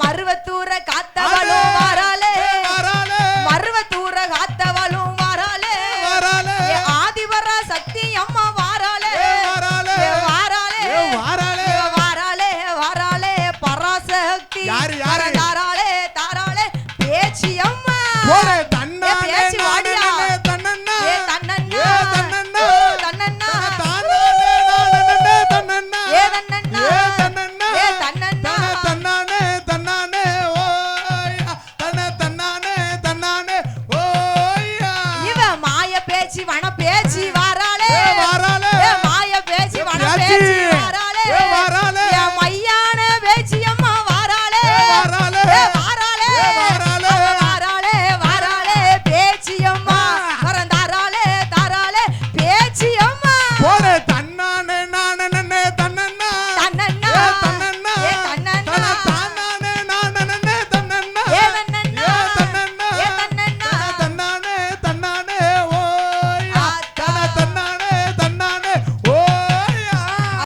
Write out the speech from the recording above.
மருவத்தூர காத்தவளும் வராளே மருவத்தூர காத்தவளும் ஏ ஆதிவரா சக்தி அம்மா வாராளே ஏ வாராளே வாராளே பராசக்தி யாரு, யாரு? வரலா 今晚上别急